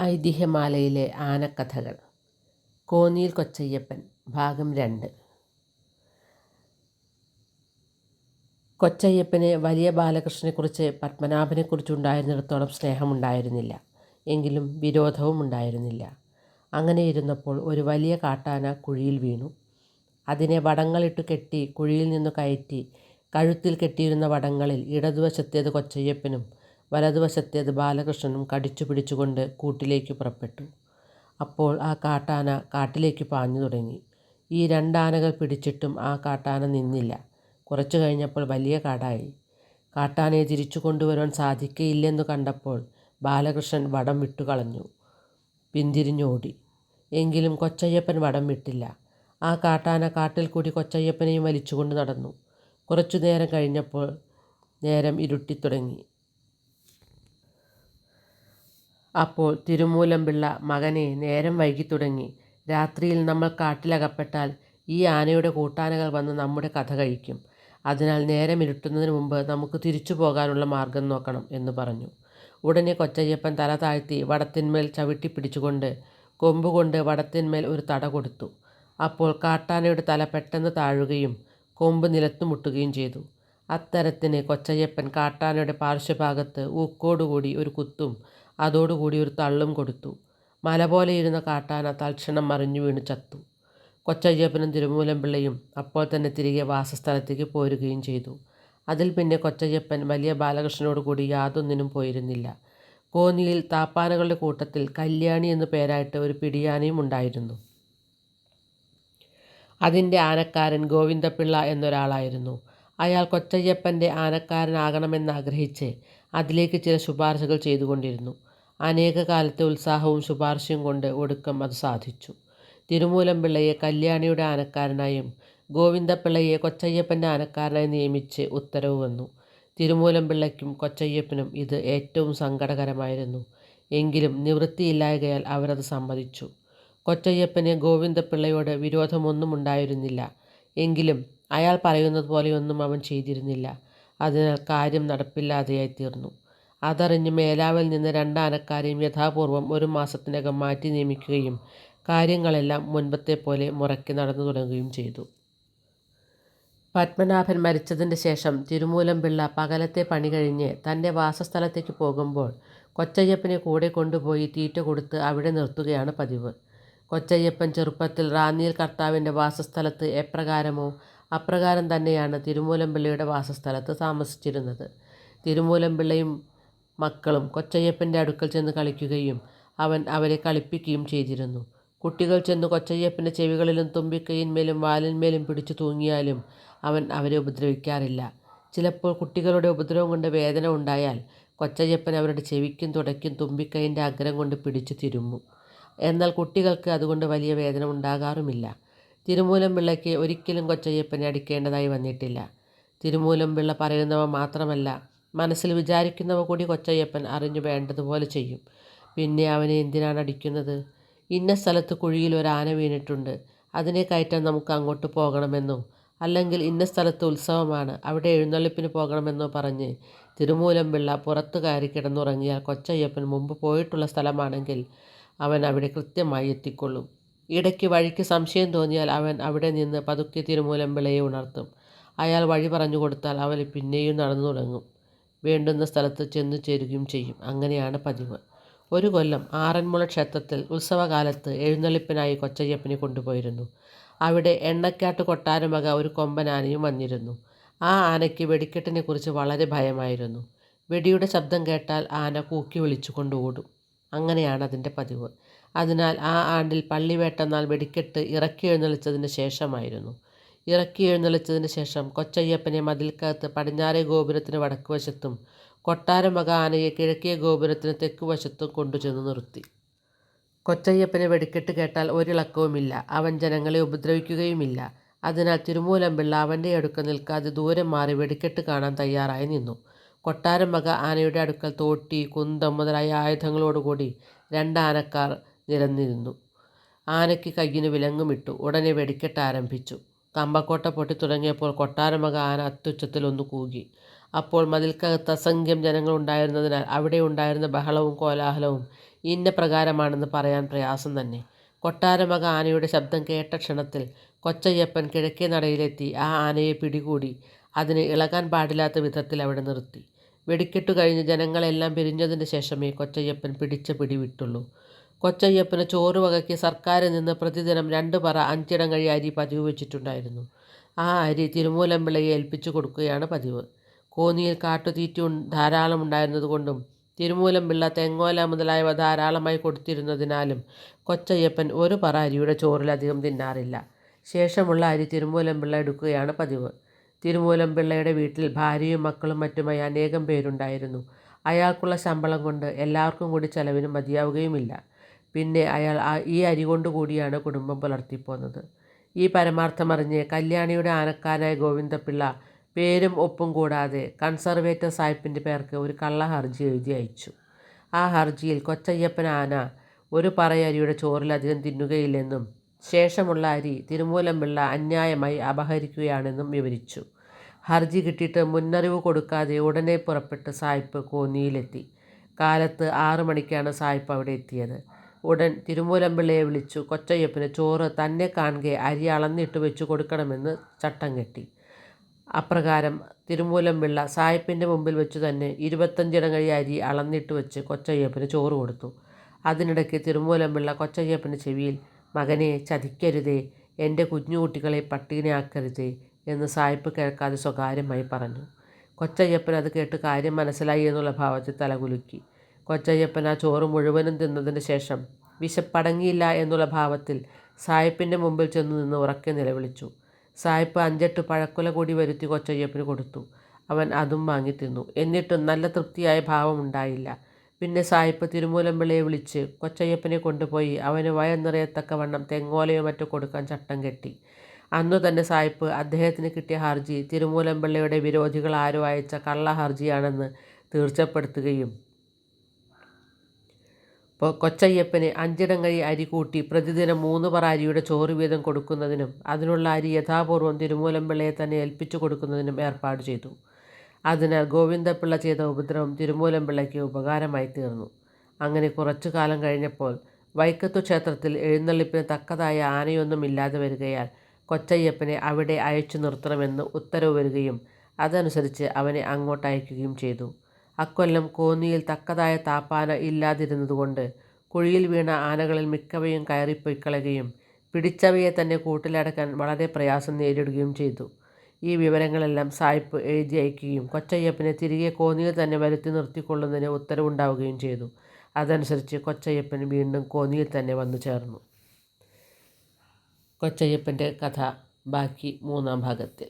ഐതിഹ്യമാലയിലെ ആനക്കഥകൾ. കോന്നിയിൽ കൊച്ചയ്യപ്പൻ ഭാഗം രണ്ട്. കൊച്ചയ്യപ്പന് വലിയ ബാലകൃഷ്ണനെക്കുറിച്ച് പത്മനാഭനെക്കുറിച്ചുണ്ടായിരുന്നിടത്തോളം സ്നേഹമുണ്ടായിരുന്നില്ല. എങ്കിലും വിരോധവും ഉണ്ടായിരുന്നില്ല. അങ്ങനെ ഇരുന്നപ്പോൾ ഒരു വലിയ കാട്ടാന കുഴിയിൽ വീണു. അതിനെ വടങ്ങളിട്ട് കെട്ടി കുഴിയിൽ നിന്ന് കയറ്റി കഴുത്തിൽ കെട്ടിയിരുന്ന വടങ്ങളിൽ ഇടതുവശത്തേത് കൊച്ചയ്യപ്പനും വലതുവശത്തേത് ബാലകൃഷ്ണനും കടിച്ചു പിടിച്ചുകൊണ്ട് കൂട്ടിലേക്ക് പുറപ്പെട്ടു. അപ്പോൾ ആ കാട്ടാന കാട്ടിലേക്ക് പാഞ്ഞു തുടങ്ങി. ഈ രണ്ടാനകൾ പിടിച്ചിട്ടും ആ കാട്ടാന നിന്നില്ല. കുറച്ചു കഴിഞ്ഞപ്പോൾ വലിയ കാടായി. കാട്ടാനയെ തിരിച്ചു കൊണ്ടുവരുവാൻ സാധിക്കയില്ലെന്നു കണ്ടപ്പോൾ ബാലകൃഷ്ണൻ വടം വിട്ടുകളഞ്ഞു. പിന്തിരിഞ്ഞോടി. എങ്കിലും കൊച്ചയ്യപ്പൻ വടം വിട്ടില്ല. ആ കാട്ടാന കാട്ടിൽ കൂടി കൊച്ചയ്യപ്പനെയും വലിച്ചുകൊണ്ട് നടന്നു. കുറച്ചു നേരം കഴിഞ്ഞപ്പോൾ നേരം ഇരുട്ടിത്തുടങ്ങി. അപ്പോൾ തിരുമൂലം പിള്ള മകനെ നേരം വൈകിത്തുടങ്ങി. രാത്രിയിൽ നമ്മൾ കാട്ടിലകപ്പെട്ടാൽ ഈ ആനയുടെ കൂട്ടാനകൾ വന്ന് നമ്മുടെ കഥ കഴിക്കും. അതിനാൽ നേരം ഇരുട്ടുന്നതിന് മുമ്പ് നമുക്ക് തിരിച്ചു പോകാനുള്ള മാർഗം നോക്കണം എന്ന് പറഞ്ഞു. ഉടനെ കൊച്ചയ്യപ്പൻ തല താഴ്ത്തി വടത്തിന്മേൽ ചവിട്ടി പിടിച്ചുകൊണ്ട് കൊമ്പുകൊണ്ട് വടത്തിന്മേൽ ഒരു തട കൊടുത്തു. അപ്പോൾ കാട്ടാനയുടെ തല പെട്ടെന്ന് താഴുകയും കൊമ്പ് നിലത്തു മുട്ടുകയും ചെയ്തു. അത്തരത്തിന് കൊച്ചയ്യപ്പൻ കാട്ടാനയുടെ പാർശ്വഭാഗത്ത് ഊക്കോടുകൂടി ഒരു കുത്തും അതോടുകൂടി ഒരു തള്ളും കൊടുത്തു. മല പോലെ ഇരുന്ന കാട്ടാന തൽക്ഷണം മറിഞ്ഞു വീണ് ചത്തു. കൊച്ചയ്യപ്പനും തിരുമൂലം പിള്ളയും അപ്പോൾ തന്നെ തിരികെ വാസസ്ഥലത്തേക്ക് പോരുകയും ചെയ്തു. അതിൽ പിന്നെ കൊച്ചയ്യപ്പൻ വലിയ ബാലകൃഷ്ണനോട് കൂടി യാതൊന്നിനും പോയിരുന്നില്ല. കോന്നിയിൽ താപ്പാനകളുടെ കൂട്ടത്തിൽ കല്യാണി എന്നു പേരായിട്ട് ഒരു പിടിയാനയും ഉണ്ടായിരുന്നു. അതിന്റെ ആനക്കാരൻ ഗോവിന്ദപിള്ള എന്നൊരാളായിരുന്നു. അയാൾ കൊച്ചയ്യപ്പന്റെ ആനക്കാരനാകണമെന്ന് ആഗ്രഹിച്ച് അതിലേക്ക് ചില ശുപാർശകൾ ചെയ്തുകൊണ്ടിരുന്നു. അനേക കാലത്തെ ഉത്സാഹവും ശുപാർശയും കൊണ്ട് ഒടുക്കം അത് സാധിച്ചു. തിരുമൂലം പിള്ളയെ കല്യാണിയുടെ ആനക്കാരനായും ഗോവിന്ദപിള്ളയെ കൊച്ചയ്യപ്പന്റെ ആനക്കാരനായി നിയമിച്ച് ഉത്തരവ് വന്നു. തിരുമൂലം പിള്ളയ്ക്കും കൊച്ചയ്യപ്പനും ഇത് ഏറ്റവും സങ്കടകരമായിരുന്നു. എങ്കിലും നിവൃത്തിയില്ലായകയാൽ അവരത് സമ്മതിച്ചു. കൊച്ചയ്യപ്പന് ഗോവിന്ദപിള്ളയോട് വിരോധമൊന്നും ഉണ്ടായിരുന്നില്ല എങ്കിലും അയാൾ പറയുന്നത് പോലെയൊന്നും അവൻ ചെയ്തിരുന്നില്ല. അതിനാൽ കാര്യം നടപ്പില്ലാതെയായി തീർന്നു അതറിഞ്ഞ് മേലാവിൽ നിന്ന് രണ്ടാനക്കാരെയും യഥാപൂർവം ഒരു മാസത്തിനകം മാറ്റി നിയമിക്കുകയും കാര്യങ്ങളെല്ലാം മുൻപത്തെ പോലെ മുറയ്ക്ക് നടന്നു തുടങ്ങുകയും ചെയ്തു. പത്മനാഭൻ മരിച്ചതിന്റെ ശേഷം തിരുമൂലം പിള്ള പകലത്തെ പണി കഴിഞ്ഞ് തന്റെ വാസസ്ഥലത്തേക്ക് പോകുമ്പോൾ കൊച്ചയ്യപ്പനെ കൂടെ കൊണ്ടുപോയി തീറ്റ കൊടുത്ത് അവിടെ നിർത്തുകയാണ് പതിവ്. കൊച്ചയ്യപ്പൻ ചെറുപ്പത്തിൽ റാന്നിയിൽ കർത്താവിന്റെ വാസസ്ഥലത്ത് എപ്രകാരമോ അപ്രകാരം തന്നെയാണ് തിരുമൂലം പിള്ളയുടെ വാസസ്ഥലത്ത് താമസിച്ചിരുന്നത്. തിരുമൂലം പിള്ളയും മക്കളും കൊച്ചയ്യപ്പന്റെ അടുക്കൽ ചെന്ന് കളിക്കുകയും അവൻ അവരെ കളിപ്പിക്കുകയും ചെയ്തിരുന്നു. കുട്ടികൾ ചെന്ന് കൊച്ചയ്യപ്പന്റെ ചെവികളിലും തുമ്പിക്കൈയിന്മേലും വാലിന്മേലും പിടിച്ചു തൂങ്ങിയാലും അവൻ അവരെ ഉപദ്രവിക്കാറില്ല. ചിലപ്പോൾ കുട്ടികളുടെ ഉപദ്രവം കൊണ്ട് വേദന ഉണ്ടായാൽ കൊച്ചയ്യപ്പൻ അവരുടെ ചെവിക്കും തുടയ്ക്കും തുമ്പിക്കൈന്റെ അഗ്രം കൊണ്ട് പിടിച്ചു തിരുമ്മും. എന്നാൽ കുട്ടികൾക്ക് അതുകൊണ്ട് വലിയ വേദന ഉണ്ടാകാറുമില്ല. തിരുമൂലം പിള്ളയ്ക്ക് ഒരിക്കലും കൊച്ചയ്യപ്പനെ അടിക്കേണ്ടതായി വന്നിട്ടില്ല. തിരുമൂലം പിള്ള പറയുന്നവ മാത്രമല്ല മനസ്സിൽ വിചാരിക്കുന്നവ കൂടി കൊച്ചയ്യപ്പൻ അറിഞ്ഞു വേണ്ടതുപോലെ ചെയ്യും. പിന്നെ അവനെ എന്തിനാണ് അടിക്കുന്നത്? ഇന്ന സ്ഥലത്ത് കുഴിയിൽ ഒരു ആന വീണിട്ടുണ്ട്. അതിനെ കയറ്റാൻ നമുക്ക് അങ്ങോട്ട് പോകണമെന്നോ? അല്ലെങ്കിൽ ഇന്ന സ്ഥലത്ത് ഉത്സവമാണ്. അവിടെ എഴുന്നള്ളിപ്പിന് പോകണമെന്നോ പറഞ്ഞ് തിരുമൂലം പിള്ള പുറത്തു കയറി കിടന്നുറങ്ങിയാൽ കൊച്ചയ്യപ്പൻ മുമ്പ് പോയിട്ടുള്ള സ്ഥലമാണെങ്കിൽ അവൻ അവിടെ കൃത്യമായി എത്തിക്കൊള്ളും. ഇടയ്ക്ക് വഴിക്ക് സംശയം തോന്നിയാൽ അവൻ അവിടെ നിന്ന് പതുക്കെ തിരുമൂലം പിള്ളയെ ഉണർത്തും. അയാൾ വഴി പറഞ്ഞു കൊടുത്താൽ അവൻ പിന്നെയും നടന്നു തുടങ്ങും വേണ്ടുന്ന സ്ഥലത്ത് ചെന്നു ചേരുകയും ചെയ്യും. അങ്ങനെയാണ് പതിവ്. ഒരു കൊല്ലം ആറന്മുള ക്ഷേത്രത്തിൽ ഉത്സവകാലത്ത് എഴുന്നള്ളിപ്പിനായി കൊച്ചയ്യപ്പനെ കൊണ്ടുപോയിരുന്നു. അവിടെ എണ്ണക്കാട്ട് കൊട്ടാരമക ഒരു കൊമ്പനാനയും വന്നിരുന്നു. ആ ആനയ്ക്ക് വെടിക്കെട്ടിനെക്കുറിച്ച് വളരെ ഭയമായിരുന്നു. വെടിയുടെ ശബ്ദം കേട്ടാൽ ആന കൂക്കി വിളിച്ചുകൊണ്ട് ഓടും. അങ്ങനെയാണ് അതിന്റെ പതിവ്. അതിനാൽ ആ ആണ്ടിൽ പള്ളിവേട്ടനാൾ വെടിക്കെട്ട് ഇറക്കി എഴുന്നള്ളിച്ചതിന് ശേഷമായിരുന്നു. ഇറക്കി എഴുന്നള്ളിച്ചതിന് ശേഷം കൊച്ചയ്യപ്പനെ മതിൽക്കകത്ത് പടിഞ്ഞാറേ ഗോപുരത്തിന് വടക്കുവശത്തും കൊട്ടാരം വക ആനയെ കിഴക്കേ ഗോപുരത്തിന് തെക്കുവശത്തും കൊണ്ടുചെന്ന് നിർത്തി. കൊച്ചയ്യപ്പനെ വെടിക്കെട്ട് കേട്ടാൽ ഒരിളക്കവുമില്ല. അവൻ ജനങ്ങളെ ഉപദ്രവിക്കുകയുമില്ല. അതിനാൽ തിരുമൂലമ്പിള്ള അവന്റെ അടുക്കൽ നിൽക്കാതെ ദൂരം മാറി വെടിക്കെട്ട് കാണാൻ തയ്യാറായി നിന്നു. കൊട്ടാരമക ആനയുടെ അടുക്കൽ തോട്ടി കുന്തം മുതലായ ആയുധങ്ങളോടുകൂടി രണ്ടാനക്കാർ നിരന്നിരുന്നു. ആനയ്ക്ക് കയ്യിന് വിലങ്ങുമിട്ടു. ഉടനെ വെടിക്കെട്ട് ആരംഭിച്ചു. കമ്പക്കോട്ട പൊട്ടി തുടങ്ങിയപ്പോൾ കൊട്ടാരമക ആന അത്യുച്ചത്തിൽ ഒന്ന് കൂകി അപ്പോൾ മതിൽക്കകത്ത് അസംഖ്യം ജനങ്ങളുണ്ടായിരുന്നതിനാൽ അവിടെ ഉണ്ടായിരുന്ന ബഹളവും കോലാഹലവും ഇന്ന പ്രകാരമാണെന്ന് പറയാൻ പ്രയാസം തന്നെ. കൊട്ടാരമക ആനയുടെ ശബ്ദം കേട്ട ക്ഷണത്തിൽ കൊച്ചയ്യപ്പൻ കിഴക്കേ നടയിലെത്തി ആ ആനയെ പിടികൂടി അതിന് ഇളകാൻ പാടില്ലാത്ത വിധത്തിൽ അവിടെ നിർത്തി. വെടിക്കെട്ടു കഴിഞ്ഞ് ജനങ്ങളെല്ലാം പിരിഞ്ഞതിന് ശേഷമേ കൊച്ചയ്യപ്പൻ പിടിച്ച പിടി വിട്ടുള്ളൂ. കൊച്ചയ്യപ്പന് ചോറ് വകയ്ക്ക് സർക്കാരിൽ നിന്ന് പ്രതിദിനം രണ്ട് പറ അഞ്ചിടം കഴി അരി പതിവ് വെച്ചിട്ടുണ്ടായിരുന്നു. ആ അരി തിരുമൂലംപിള്ളയെ ഏൽപ്പിച്ചു കൊടുക്കുകയാണ് പതിവ്. കോന്നിയിൽ ധാരാളം ഉണ്ടായിരുന്നതുകൊണ്ടും തിരുമൂലംപിള്ള തെങ്ങോല മുതലായവ ധാരാളമായി കൊടുത്തിരുന്നതിനാലും കൊച്ചയ്യപ്പൻ ഒരു പറ അരിയുടെ ചോറിലധികം തിന്നാറില്ല. ശേഷമുള്ള അരി തിരുമൂലംപിള്ള എടുക്കുകയാണ് പതിവ്. തിരുമൂലംപിള്ളയുടെ വീട്ടിൽ ഭാര്യയും മക്കളും മറ്റുമായി അനേകം പേരുണ്ടായിരുന്നു. അയാൾക്കുള്ള ശമ്പളം കൊണ്ട് എല്ലാവർക്കും കൂടി ചെലവിന് മതിയാവുകയുമില്ല. പിന്നെ അയാൾ ഈ അരി കൊണ്ടുകൂടിയാണ് കുടുംബം പുലർത്തിപ്പോന്നത്. ഈ പരമാർത്ഥമറിഞ്ഞ് കല്യാണിയുടെ ആനക്കാരായ ഗോവിന്ദപിള്ള പേരും ഒപ്പും കൂടാതെ കൺസർവേറ്റർ സാഹിബിന്റെ പേർക്ക് ഒരു കള്ള ഹർജി എഴുതി അയച്ചു. ആ ഹർജിയിൽ കൊച്ചയ്യപ്പൻ ആന ഒരു പറയരിയുടെ ചോറിലധികം തിന്നുകയില്ലെന്നും ശേഷമുള്ള അരി തിരുമൂലംപിള്ള അന്യായമായി അപഹരിക്കുകയാണെന്നും വിവരിച്ചു. ഹർജി കിട്ടിയിട്ട് മുന്നറിവ് കൊടുക്കാതെ ഉടനെ പുറപ്പെട്ട് സായിപ്പ് കോന്നിയിലെത്തി. കാലത്ത് ആറു മണിക്കാണ് സായിപ്പ് അവിടെ എത്തിയത്. ഉടൻ തിരുമൂലമ്പിള്ളയെ വിളിച്ചു കൊച്ചയ്യപ്പന് ചോറ് തന്നെ കാണുകയെ അരി അളന്നിട്ട് വെച്ചു കൊടുക്കണമെന്ന് ചട്ടം കെട്ടി. അപ്രകാരം തിരുമൂലമ്പിള്ള സായിപ്പിന്റെ മുമ്പിൽ വെച്ചു തന്നെ ഇരുപത്തഞ്ചിടം ഇരുപത്തഞ്ചിടങ്ങഴി അരി അളന്നിട്ട് വെച്ച് കൊച്ചയ്യപ്പന് ചോറ് കൊടുത്തു. അതിനിടയ്ക്ക് തിരുമൂലമ്പിള്ള കൊച്ചയ്യപ്പന്റെ ചെവിയിൽ മകനെ ചതിക്കരുതേ, എന്റെ കുഞ്ഞുകുട്ടികളെ പട്ടിണിയാക്കരുതേ" എന്ന് സായിപ്പ് കേൾക്കാതെ സ്വകാര്യമായി പറഞ്ഞു. കൊച്ചയ്യപ്പൻ അത് കേട്ട് കാര്യം മനസ്സിലായി എന്നുള്ള ഭാവത്തിൽ തലകുലുക്കി. കൊച്ചയ്യപ്പൻ ആ ചോറ് മുഴുവനും തിന്നതിന് ശേഷം വിശപ്പടങ്ങിയില്ല എന്നുള്ള ഭാവത്തിൽ സായിപ്പിന്റെ മുമ്പിൽ ചെന്ന് നിന്ന് ഉറക്കെ നിലവിളിച്ചു. സായിപ്പ് അഞ്ചെട്ട് പഴക്കുല കൂടി വരുത്തി കൊച്ചയ്യപ്പന് കൊടുത്തു. അവൻ അതും വാങ്ങി തിന്നു. എന്നിട്ടും നല്ല തൃപ്തിയായ ഭാവമുണ്ടായില്ല. പിന്നെ സായിപ്പ് തിരുമൂലമ്പിളയെ വിളിച്ച് കൊച്ചയ്യപ്പനെ കൊണ്ടുപോയി അവന് നിറയത്തക്ക വണ്ണം തെങ്ങോലയോ മറ്റോ കൊടുക്കാൻ ചട്ടം കെട്ടി. അന്നു തന്നെ സായിപ്പ് അദ്ദേഹത്തിന് കിട്ടിയ ഹർജി തിരുമൂലമ്പിള്ളയുടെ വിരോധികൾ ആരോ അയച്ച കള്ള ഹർജിയാണെന്ന് തീർച്ചപ്പെടുത്തുകയും കൊച്ചയ്യപ്പന് അഞ്ചിടങ്ങഴി അരി കൂട്ടി പ്രതിദിനം മൂന്ന് പറ അരിയുടെ ചോറ് വീതം കൊടുക്കുന്നതിനും അതിനുള്ള അരി യഥാപൂർവം തിരുമൂലംപിള്ളയെ തന്നെ ഏൽപ്പിച്ചു കൊടുക്കുന്നതിനും ഏർപ്പാട് ചെയ്തു. അതിനാൽ ഗോവിന്ദപിള്ള ചെയ്ത ഉപദ്രവം ഉപകാരമായി തീർന്നു അങ്ങനെ കുറച്ചു കാലം കഴിഞ്ഞപ്പോൾ വൈക്കത്തു ക്ഷേത്രത്തിൽ എഴുന്നള്ളിപ്പിന് തക്കതായ ആനയൊന്നും ഇല്ലാതെ വരികയാൽ കൊച്ചയ്യപ്പനെ അവിടെ അയച്ചു നിർത്തണമെന്ന് ഉത്തരവ് വരികയും അതനുസരിച്ച് അവനെ അങ്ങോട്ട് അയക്കുകയും ചെയ്തു. അക്കൊല്ലം കോന്നിയിൽ തക്കതായ താപ്പാന ഇല്ലാതിരുന്നതുകൊണ്ട് കുഴിയിൽ വീണ ആനകളിൽ മിക്കവയും കയറിപ്പൊയ്ക്കളയുകയും പിടിച്ചവയെ തന്നെ കൂട്ടിലടക്കാൻ വളരെ പ്രയാസം നേരിടുകയും ചെയ്തു. ഈ വിവരങ്ങളെല്ലാം സായിപ്പ് എഴുതി അയക്കുകയും കൊച്ചയ്യപ്പനെ തിരികെ കോന്നിയിൽ തന്നെ വരുത്തി നിർത്തിക്കൊള്ളുന്നതിന് ഉത്തരവുണ്ടാവുകയും ചെയ്തു. അതനുസരിച്ച് കൊച്ചയ്യപ്പൻ വീണ്ടും കോന്നിയിൽ തന്നെ വന്നു ചേർന്നു കൊച്ചയ്യപ്പന്റെ കഥ ബാക്കി മൂന്നാം ഭാഗത്തിൽ